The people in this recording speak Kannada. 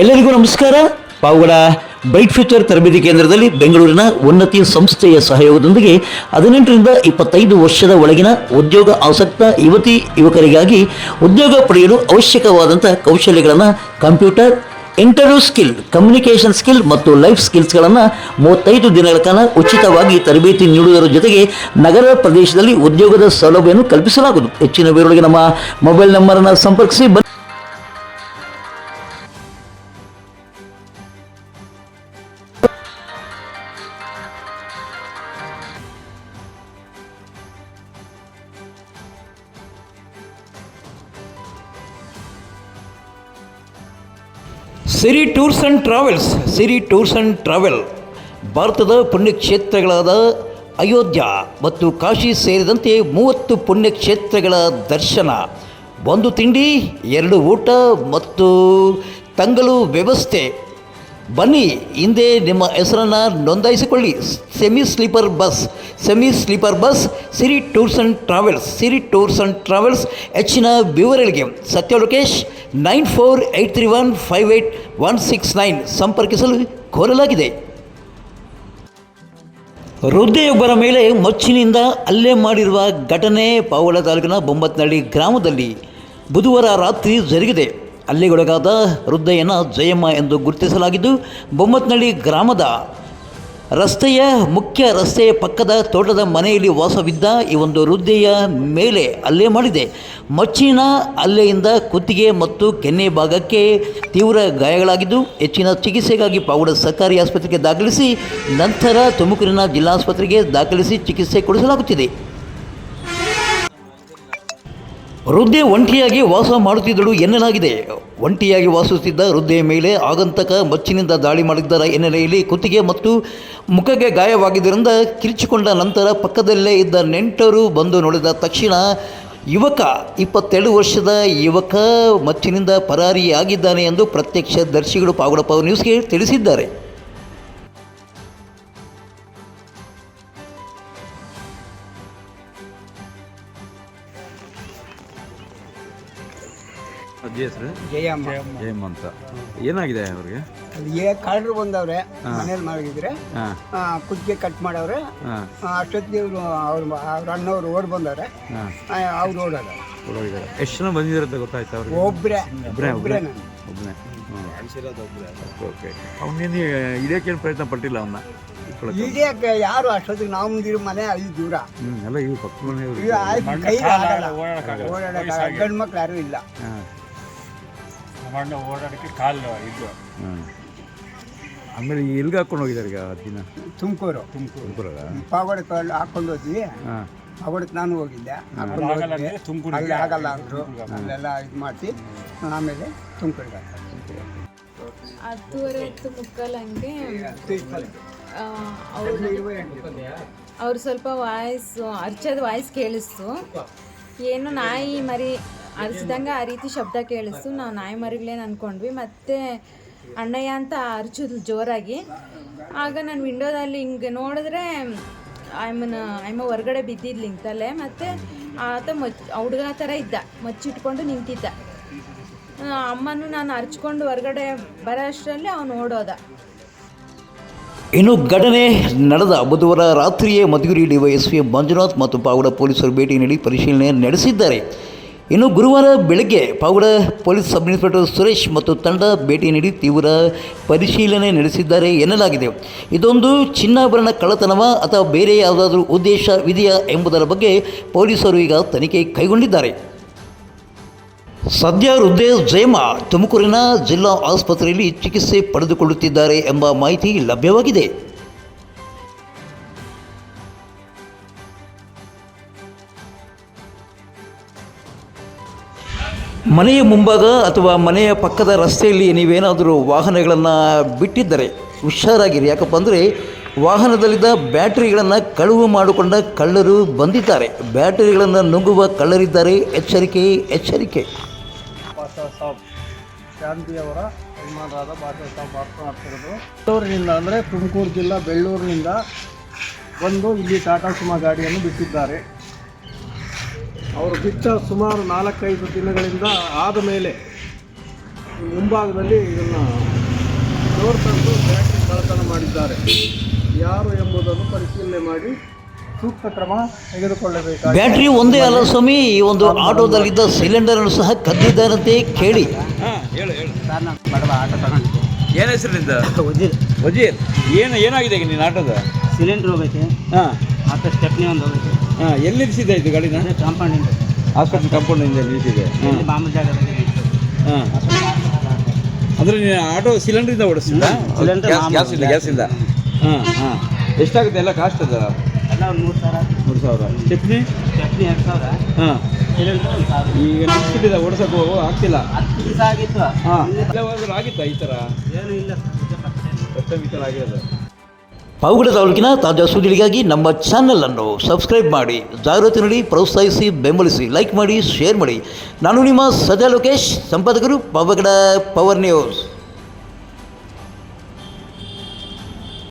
ಎಲ್ಲರಿಗೂ ನಮಸ್ಕಾರ. ಪಾವುಗಳ ಬ್ರೈಟ್ ಫ್ಯೂಚರ್ ತರಬೇತಿ ಕೇಂದ್ರದಲ್ಲಿ ಬೆಂಗಳೂರಿನ ಉನ್ನತಿ ಸಂಸ್ಥೆಯ ಸಹಯೋಗದೊಂದಿಗೆ ಹದಿನೆಂಟರಿಂದ ಇಪ್ಪತ್ತೈದು ವರ್ಷದ ಒಳಗಿನ ಉದ್ಯೋಗ ಆಸಕ್ತ ಯುವತಿ, ಯುವಕರಿಗಾಗಿ ಉದ್ಯೋಗ ಪಡೆಯಲು ಅವಶ್ಯಕವಾದಂಥ ಕೌಶಲ್ಯಗಳನ್ನು computer interview skill communication skill ಮತ್ತು ಲೈಫ್ ಸ್ಕಿಲ್ಸ್ಗಳನ್ನು ಮೂವತ್ತೈದು ದಿನಗಳ ಕಾಲ ಉಚಿತವಾಗಿ ತರಬೇತಿ ನೀಡುವುದರ ಜೊತೆಗೆ ನಗರ ಪ್ರದೇಶದಲ್ಲಿ ಉದ್ಯೋಗದ ಸೌಲಭ್ಯವನ್ನು ಕಲ್ಪಿಸಲಾಗುವುದು. ಹೆಚ್ಚಿನ ವಿವರಗಳಿಗೆ ನಮ್ಮ ಮೊಬೈಲ್ ನಂಬರನ್ನು ಸಂಪರ್ಕಿಸಿ. Siri tours and travels Siri tours and travel ಭಾರತದ ಪುಣ್ಯಕ್ಷೇತ್ರಗಳಾದ ಅಯೋಧ್ಯ ಮತ್ತು ಕಾಶಿ ಸೇರಿದಂತೆ ಮೂವತ್ತು ಪುಣ್ಯಕ್ಷೇತ್ರಗಳ ದರ್ಶನ, ಒಂದು ತಿಂಡಿ, ಎರಡು ಊಟ ಮತ್ತು ತಂಗಲು ವ್ಯವಸ್ಥೆ. ಬನ್ನಿ, ಹಿಂದೆ ನಿಮ್ಮ ಹೆಸರನ್ನು ನೋಂದಾಯಿಸಿಕೊಳ್ಳಿ. Semi sleeper bus, semi sleeper bus, Siri tours and travels, Siri tours and travels ಹೆಚ್ಚಿನ ವಿವರಗಳಿಗೆ Satya Lokesh nine four eight three one five eight one six nine ಸಂಪರ್ಕಿಸಲು ಕೋರಲಾಗಿದೆ. ವೃದ್ಧೆಯೊಬ್ಬರ ಮೇಲೆ ಮಚ್ಚಿನಿಂದ ಹಲ್ಲೆ ಮಾಡಿರುವ ಘಟನೆ ಪಾವಳ ತಾಲೂಕಿನ ಬೊಂಬತ್ನಹಳ್ಳಿ ಗ್ರಾಮದಲ್ಲಿ ಬುಧವಾರ ರಾತ್ರಿ ಜರುಗಿದೆ. ಹಲ್ಲೆಗೊಳಗಾದ ವೃದ್ಧೆಯನ್ನು ಜಯಮ್ಮ ಎಂದು ಗುರುತಿಸಲಾಗಿದ್ದು, ಬೊಮ್ಮತ್ನಳ್ಳಿ ಗ್ರಾಮದ ರಸ್ತೆಯ ಮುಖ್ಯ ರಸ್ತೆಯ ಪಕ್ಕದ ತೋಟದ ಮನೆಯಲ್ಲಿ ವಾಸವಿದ್ದ ಈ ಒಂದು ವೃದ್ಧೆಯ ಮೇಲೆ ಅಲ್ಲೇ ಮಾಡಿದೆ. ಮಚ್ಚಿನ ಹಲ್ಲೆಯಿಂದ ಕುತ್ತಿಗೆ ಮತ್ತು ಕೆನ್ನೆ ಭಾಗಕ್ಕೆ ತೀವ್ರ ಗಾಯಗಳಾಗಿದ್ದು, ಹೆಚ್ಚಿನ ಚಿಕಿತ್ಸೆಗಾಗಿ ಪಾವಗಡ ಸರ್ಕಾರಿ ಆಸ್ಪತ್ರೆಗೆ ದಾಖಲಿಸಿ, ನಂತರ ತುಮಕೂರಿನ ಜಿಲ್ಲಾಸ್ಪತ್ರೆಗೆ ದಾಖಲಿಸಿ ಚಿಕಿತ್ಸೆ ಕೊಡಿಸಲಾಗುತ್ತಿದೆ. ವೃದ್ಧೆ ಒಂಟಿಯಾಗಿ ವಾಸ ಮಾಡುತ್ತಿದ್ದಳು ಎನ್ನಲಾಗಿದೆ. ಒಂಟಿಯಾಗಿ ವಾಸಿಸುತ್ತಿದ್ದ ವೃದ್ಧೆಯ ಮೇಲೆ ಆಗಂತಕ ಮಚ್ಚಿನಿಂದ ದಾಳಿ ಮಾಡಿದ್ದರ ಹಿನ್ನೆಲೆಯಲ್ಲಿ ಕುತ್ತಿಗೆ ಮತ್ತು ಮುಖಕ್ಕೆ ಗಾಯವಾಗಿದ್ದರಿಂದ ಕಿರಿಚಿಕೊಂಡ ನಂತರ ಪಕ್ಕದಲ್ಲೇ ಇದ್ದ ನೆಂಟರು ಬಂದು ನೋಡಿದ ತಕ್ಷಣ ಯುವಕ, ಇಪ್ಪತ್ತೆರಡು ವರ್ಷದ ಯುವಕ ಮಚ್ಚಿನಿಂದ ಪರಾರಿಯಾಗಿದ್ದಾನೆ ಎಂದು ಪ್ರತ್ಯಕ್ಷದರ್ಶಿಗಳು ಪಾಗುಡಪ್ಪ ನ್ಯೂಸ್ಗೆ ತಿಳಿಸಿದ್ದಾರೆ. ಅಜ್ಜಿ ಹೆಸರು ಜಯಮ್ಮ. ಜಯಮ್ಮ ಅಂತ. ಏನಾಗಿದೆ ಅವ್ರಿಗೆ? ಏ ಕಳ್ಳರು ಬಂದವ್ರೆ ಮನೇಲಿ ಮಾಡಿದ್ರೆ ಕುದಿಗೆ ಕಟ್ ಮಾಡವ್ರೆ ಅಷ್ಟೊತ್ತಿಗೆ ಇವರು ಅವ್ರ ಅವ್ರ ಅಣ್ಣವ್ರು ಓಡ್ ಬಂದವ್ರೆ. ಅವ್ರು ಓಡೋದ ಎಷ್ಟು ಜನ ಬಂದಿದ್ದಾರೆ ಅಂತ ಗೊತ್ತಾಯ್ತು ಅವ್ರಿಗೆ? ಒಬ್ರೆ. ಒಬ್ಬರೇ ಒಬ್ರೆ? ಒಬ್ಬರೇ ನಾನು. ಒಬ್ಬನೇ ಓಕೆ. ಅವನೇನು ಇಡೋಕ್ಕೇನು ಪ್ರಯತ್ನ ಪಟ್ಟಿಲ್ಲ ಅವನ್ನ ಯಾರು ಅಷ್ಟೊತ್ತಿಗೆ ನಾವು ಮುಂದಿರೋ ಮನೆ ಅಲ್ಲಿ ದೂರ. ಹ್ಞೂ ಎಲ್ಲ ಇವು ಪಕ್ಕ ಮನೆ ಗಂಡು ಮಕ್ಳು ಯಾರು ಇಲ್ಲ. ಹಾಂ. ಮಣ್ಣು ಓಡಾಡಕ್ಕೆ ಕಾಲು ಇದು. ಹಾಂ ಆಮೇಲೆ ಎಲ್ಲಿಗೆ ಹಾಕೊಂಡು ಹೋಗಿದ್ದಾರೆ ಈಗ ದಿನ? ತುಮಕೂರು. ತುಮಕೂರಾಗ ಅಲ್ಲಿ ಹಾಕೊಂಡು ಹೋದ್ವಿ. ಹಾಂ. ಪಾಗೋಡಕ್ಕೆ ನಾನು ಹೋಗಿದ್ದೆ. ಹಾಕೊಂಡು ಆಗಲ್ಲ. ಅಂದ್ರೆ ತುಮಕೂರಿಗೆ ಅಲ್ಲಿ ಆಗಲ್ಲ ಅಂದರು. ಅಲ್ಲೆಲ್ಲ ಇದು ಮಾಡಿಸಿ ಆಮೇಲೆ ತುಮಕೂರಿಗೆ ಹತ್ತುವರೆ ಹತ್ತು ಮುಕ್ಕಾಲು ಹಂಗೆ ಅವರು ಅವ್ರು ಸ್ವಲ್ಪ ವಾಯ್ಸ್ ಅರ್ಚದ ವಾಯ್ಸ್ ಕೇಳಿಸ್ತು. ಏನು ನಾಯಿ ಮರಿ ಅರ್ಚಿದಂಗೆ ಆ ರೀತಿ ಶಬ್ದ ಕೇಳಿಸ್ತು. ನಾವು ನಾಯಿ ಮರಿಗಳೇನು ಅಂದ್ಕೊಂಡ್ವಿ ಮತ್ತು ಅಣ್ಣಯ್ಯ ಅಂತ ಅರ್ಚಿದ್ಲು ಜೋರಾಗಿ. ಆಗ ನಾನು ವಿಂಡೋದಲ್ಲಿ ಹಿಂಗೆ ನೋಡಿದ್ರೆ ಆಯ್ಮನ ಆಯ್ಮ ಹೊರಗಡೆ ಬಿದ್ದಿದ್ಲು ತಲೆ ಮತ್ತು ಆತ ಮಚ್ ಹುಡುಗ ಥರ ಇದ್ದ. ಮಚ್ಚಿಟ್ಕೊಂಡು ನಿಂತಿದ್ದ. ಅಮ್ಮನೂ ನಾನು ಅರ್ಚ್ಕೊಂಡು ಹೊರಗಡೆ ಬರೋ ಅಷ್ಟರಲ್ಲಿ ಅವನು ಓಡೋದ. ಇನ್ನು ಘಟನೆ ನಡೆದ ಬುಧವಾರ ರಾತ್ರಿಯೇ ಮಧುಗಿರಿ ಡಿವೈಎಸ್ಪಿ ಮಂಜುನಾಥ್ ಮತ್ತು ಪಾವಡ ಪೊಲೀಸರು ಭೇಟಿ ನೀಡಿ ಪರಿಶೀಲನೆ ನಡೆಸಿದ್ದಾರೆ. ಇನ್ನು ಗುರುವಾರ ಬೆಳಗ್ಗೆ Pavagada police sub inspector Suresh ಮತ್ತು ತಂಡ ಭೇಟಿ ನೀಡಿ ತೀವ್ರ ಪರಿಶೀಲನೆ ನಡೆಸಿದ್ದಾರೆ ಎನ್ನಲಾಗಿದೆ. ಇದೊಂದು ಚಿನ್ನಾಭರಣ ಕಳ್ಳತನವ ಅಥವಾ ಬೇರೆ ಯಾವುದಾದ್ರೂ ಉದ್ದೇಶವಿದೆಯಾ ಎಂಬುದರ ಬಗ್ಗೆ ಪೊಲೀಸರು ಈಗ ತನಿಖೆ ಕೈಗೊಂಡಿದ್ದಾರೆ. ಸದ್ಯ ಹೃದಯ ಜಯಮ ತುಮಕೂರಿನ ಜಿಲ್ಲಾ ಆಸ್ಪತ್ರೆಯಲ್ಲಿ ಚಿಕಿತ್ಸೆ ಪಡೆದುಕೊಳ್ಳುತ್ತಿದ್ದಾರೆ ಎಂಬ ಮಾಹಿತಿ ಲಭ್ಯವಾಗಿದೆ. ಮನೆಯ ಮುಂಭಾಗ ಅಥವಾ ಮನೆಯ ಪಕ್ಕದ ರಸ್ತೆಯಲ್ಲಿ ನೀವೇನಾದರೂ ವಾಹನಗಳನ್ನು ಬಿಟ್ಟಿದ್ದರೆ, ಹುಷಾರಾಗಿರಿ. ಯಾಕಪ್ಪ ಅಂದರೆ ವಾಹನದಲ್ಲಿದ್ದ ಬ್ಯಾಟರಿಗಳನ್ನು ಕಳುವು ಮಾಡಿಕೊಂಡ ಕಳ್ಳರು ಬಂದಿದ್ದಾರೆ. ಬ್ಯಾಟರಿಗಳನ್ನು ನುಂಗುವ ಕಳ್ಳರಿದ್ದಾರೆ. ಎಚ್ಚರಿಕೆ ಎಚ್ಚರಿಕೆ. ಶಾಂತಿಯವರ ಯಜಮಾನರಾದ ಭಾಷಾ ಸಾಬ್ ಮಾತನಾಡ್ತಿರೋದು. ಬೆಳ್ಳೂರಿನಿಂದ ಅಂದರೆ ತುಮಕೂರು ಜಿಲ್ಲಾ ಬೆಳ್ಳೂರಿನಿಂದ ಬಂದು ಇಲ್ಲಿ ಟಾಟಾ ಸುಮಾ ಗಾಡಿಯನ್ನು ಬಿಟ್ಟಿದ್ದಾರೆ. ಅವರು ಬಿಟ್ಟ ಸುಮಾರು ನಾಲ್ಕೈದು ದಿನಗಳಿಂದ ಆದ ಮೇಲೆ ಮುಂಭಾಗದಲ್ಲಿ ಇದನ್ನು ಡೋರ್ ತಂದು ಬ್ಯಾಟ್ರಿ ಕಳ್ಳತನ ಮಾಡಿದ್ದಾರೆ. ಯಾರು ಎಂಬುದನ್ನು ಪರಿಶೀಲನೆ ಮಾಡಿ ಸೂಕ್ತ ಕ್ರಮ ತೆಗೆದುಕೊಳ್ಳಬೇಕು ಬ್ಯಾಟ್ರಿ ಒಂದೇ ಅಲ್ಲ ಸ್ವಾಮಿ ಈ ಒಂದು ಆಟೋದಲ್ಲಿದ್ದ ಸಿಲಿಂಡರನ್ನು ಸಹ ಕದ್ದಿದ್ದಾರಂತೆ ಕೇಳಿ. ಹಾಂ ಹೇಳು ಹೇಳು. ಸರ್ ನಾನು ಬಡವ ಆಟೋ ತಗೊಂಡಿದ್ದೆ. ಏನು ಹೆಸರಿಂದ ವಜೀರ್. ವಜೀರ್? ಏನು ಏನಾಗಿದೆ ಈಗ ನಿನ್ನ ಆಟೋದ? ಸಿಲಿಂಡರ್ ಹೋಗೈತೆ ಹಾಂ. ಮತ್ತೆ ಸ್ಟೆಪ್ನಿ ಒಂದು ಹೋಗೈತೆ ಹಾಂ ಎಲ್ಲಿ ನಿಲ್ಲಿಸಿದೆ ಇದು ಗಾಡಿನ? ಕಾಂಪೌಂಡಿಂದ. ಹಾಸ್ಪಿಟಲ್ ಕಾಂಪೌಂಡಿಂದ ನಿಲ್ಲಿಸಿದೆ ಹಾಂ ಇಲ್ಲಿ ಮಾಮೂಲು ಜಾಗದಲ್ಲಿ ನಿಲ್ತು. ಹಾಂ. ಅಂದರೆ ನೀನು ಆಟೋ ಸಿಲಿಂಡ್ರಿಂದ ಸಿಲಿಂಡರ್ ಗ್ಯಾಸ್ ಗ್ಯಾಸ್ ಇಲ್ಲ ಗ್ಯಾಸ್ ಇಲ್ಲ ಹಾಂ ಹಾಂ. ಎಷ್ಟಾಗುತ್ತೆ ಎಲ್ಲ ಕಾಸ್ಟ್ ಅದ? ಎಲ್ಲ ಒಂದು ಮೂರು ಸಾವಿರ ಮೂರು ಸಾವಿರ. ಚಟ್ನಿ ಚಟ್ನಿ ಎರಡು ಸಾವಿರ. ಹಾಂ. ಈಗ ನಿಲ್ಸ್ಬಿಟ್ಟಿದೆ ಓಡಿಸೋಕೆ ಹೋಗೋ ಆಗ್ತಿಲ್ಲ. ಹತ್ತು ದಿವಸ ಆಗಿತ್ತು. ಹಾಂ. ಆಗಿತ್ತಾ ಈ ಥರ ಏನೂ ಇಲ್ಲ ಫಸ್ಟ್ ಟೈಮ್ ಈ ಥರ ಆಗಿರೋದು. ಪಾವಗಡ ತಾಲೂಕಿನ ತಾಜಾ ಸುದ್ದಿಗಳಿಗಾಗಿ ನಮ್ಮ ಚಾನಲನ್ನು ಸಬ್ಸ್ಕ್ರೈಬ್ ಮಾಡಿ ಜಾಗೃತಿ ನೀಡಿ, ಪ್ರೋತ್ಸಾಹಿಸಿ, ಬೆಂಬಲಿಸಿ ಲೈಕ್ ಮಾಡಿ ಶೇರ್ ಮಾಡಿ. ನಾನು ನಿಮ್ಮ ಸದಾ ಲೋಕೇಶ್, ಸಂಪಾದಕರು ಪಾವಗಡ ಪವರ್ ನ್ಯೂಸ್